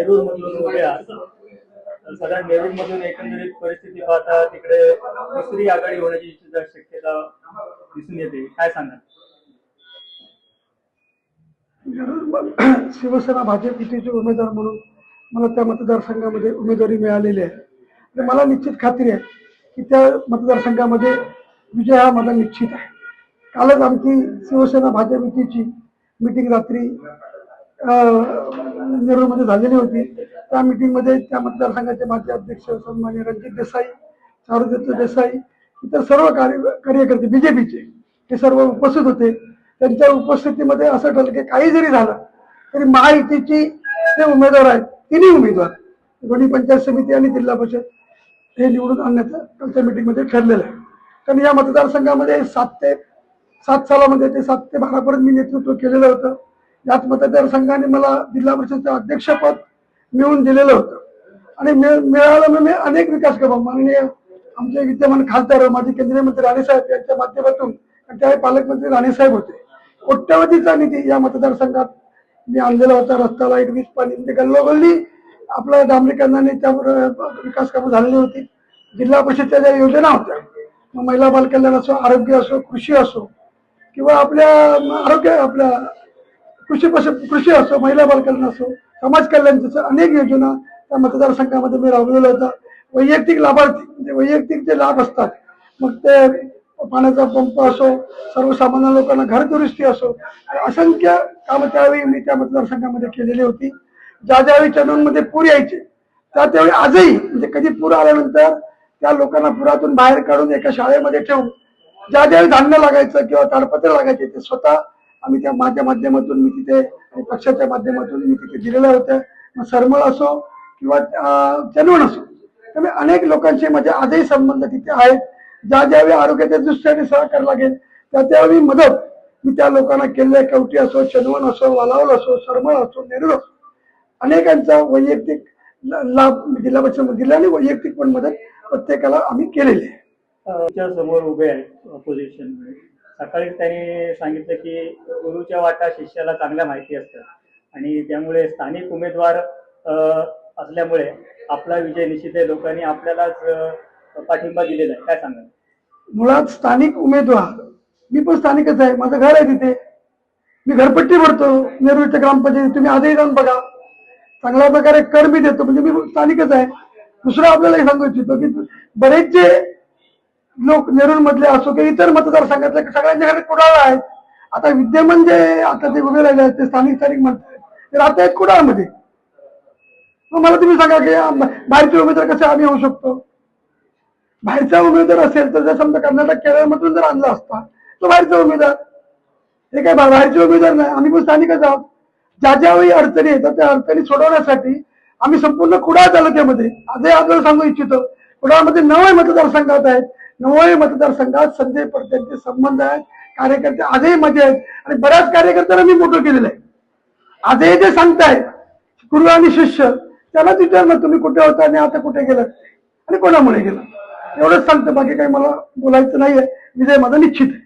नेरूर मधून उभे आहात. तर नेरूर मधून एकंदरीत परिस्थिती पाहता तिकडे दुसरी आघाडी होण्याची शक्यता दिसून येते. काय सांगा शिवसेना भाजप युतीचे उमेदवार म्हणून मला त्या मतदारसंघामध्ये उमेदवारी मिळालेली आहे. आणि मला निश्चित खात्री आहे की त्या मतदारसंघामध्ये विजय हा माझा निश्चित आहे. कालच आमची शिवसेना भाजप युतीची मिटिंग रात्री अं, नेरूरमध्ये झालेली होती. त्या मिटिंगमध्ये त्या मतदारसंघाचे माजी अध्यक्ष सन्मान्य रणजित देसाई चारुदत्त देसाई इतर सर्व कार्य कार्यकर्ते बीजेपीचे हे सर्व उपस्थित होते. त्यांच्या उपस्थितीमध्ये असं ठरलं की काही जरी झालं तरी महायुतीची जे उमेदवार आहेत तिन्ही उमेदवार दोन्ही पंचायत समिती आणि जिल्हा परिषद हे निवडून आणण्याचं कालच्या मिटिंगमध्ये ठरलेलं आहे. कारण या मतदारसंघामध्ये सात ते सात सालामध्ये ते सात ते बारापर्यंत मी नेतृत्व केलेलं होतं. याच मतदारसंघाने मला जिल्हा परिषदचं अध्यक्षपद मिळवून दिलेलं होतं. आणि मिळ- मिळालं मी अनेक विकास कामं माननीय आमचे विद्यमान खासदार माजी केंद्रीय मंत्री राणेसाहेब यांच्या माध्यमातून त्या त्यावेळी पालकमंत्री राणेसाहेब होते. कोट्यवधीचा निधी या मतदारसंघात मी आणलेला होता. रस्ता लाइट वीज पाणी गल्लोगल्ली आपल्या डांबरीकरणाने त्यावर विकास कामं झालेली होती. जिल्हा परिषदच्या ज्या योजना होत्या महिला बालकल्याण असो आरोग्य असो कृषी असो किंवा आपल्या आरोग्य आपल्या कृषी कृषी असो महिला बालकल्याण असो समाज कल्याणच्या अनेक योजना त्या मतदारसंघामध्ये मी राबवलेल्या होत्या वैयक्तिक लाभार्थी म्हणजे वैयक्तिक जे लाभ असतात मग ते पाण्याचा पंप असो सर्वसामान्य लोकांना घर दुरुस्ती असो असंख्य कामं त्यावेळी मी त्या मतदारसंघामध्ये केलेली होती. ज्या ज्यावेळी चंदनमध्ये पूर यायचे त्या त्यावेळी आजही म्हणजे कधी पूर आल्यानंतर त्या लोकांना पुरातून बाहेर काढून एका शाळेमध्ये ठेवून ज्या ज्यावेळी धान्य लागायचं किंवा ताडपत्र लागायचे ते स्वतः आम्ही त्या माझ्या माध्यमातून मी तिथे आणि पक्षाच्या माध्यमातून मी तिथे दिलेल्या होत्या. मग सरमळ असो किंवा अं, असो त्यामुळे अनेक लोकांचे माझे आजही संबंध तिथे आहेत. ज्या ज्यावेळी आरोग्याच्या दृष्टीने सहकार लागेल त्या त्यावेळी मदत मी त्या लोकांना केलेल्या कवटी असो चंदवण असो वालावल असो सरमळ असो नेरूळ असो. अनेकांचा वैयक्तिक लाभ जिल्हा परिषद जिल्ह्याने वैयक्तिक पण मदत प्रत्येकाला आम्ही केलेली आहे. समोर उभे आहेत ऑपोजिशन सकाळीच त्यांनी सांगितलं की गुरुच्या वाटा शिष्याला चांगल्या माहिती असतात. आणि त्यामुळे स्थानिक उमेदवार असल्यामुळे आपला विजय निश्चित आहे. लोकांनी आपल्यालाच पाठिंबा दिलेला आहे. काय सांगाल? मुळात स्थानिक उमेदवार मी पण स्थानिकच आहे. माझं घर आहे तिथे. मी घरपट्टी भरतो नेरूळच्या ग्रामपंचायतीत. तुम्ही आजही जाऊन बघा. चांगल्या प्रकारे कर मी देतो. म्हणजे मी स्थानिकच आहे. दुसरं आपल्याला सांगू इच्छितो की बरेचसे लोक नेरूळ मधले असो किंवा इतर मतदारसंघातले सगळ्यांच्या घरात कुडाळ आहेत आता विद्यमान जे आता ते उभे राहिले आहेत ते स्थानिक स्थानिक म्हणतात. ते राहत आहेत कुडाळमध्ये. मग मला तुम्ही सांगा की बाहेरचे उमेदवार कसे आम्ही होऊ शकतो? बाहेरचा उमेदवार असेल तर जर समजा कर्नाटक केरळमधून जर आणला असता तो बाहेरचा उमेदवार. हे काय बा- बाहेरचे उमेदवार नाही. आम्ही पण स्थानिकच आहोत. ज्या ज्यावेळी अडचणी येतात त्या अडचणी सोडवण्यासाठी आम्ही संपूर्ण कुडाळ तालुक्यामध्ये आजही आपल्याला सांगू इच्छितो कुडाळमध्ये नवय मतदारसंघात आहेत. नवय मतदारसंघात संजय पडत्यांचे संबंध आहेत कार्यकर्ते आजही मजे आहेत. आणि बऱ्याच कार्यकर्त्यांना मी मोठं केलेलं आहे. आजही जे सांगतायत गुरु आणि शिष्य त्यालाच विचारलं तुम्ही कुठे होता आणि आता कुठे गेलं आणि कोणामुळे गेलं? एवढंच सांगतं बाकी काही मला बोलायचं नाहीये. विजय माझा निश्चित आहे.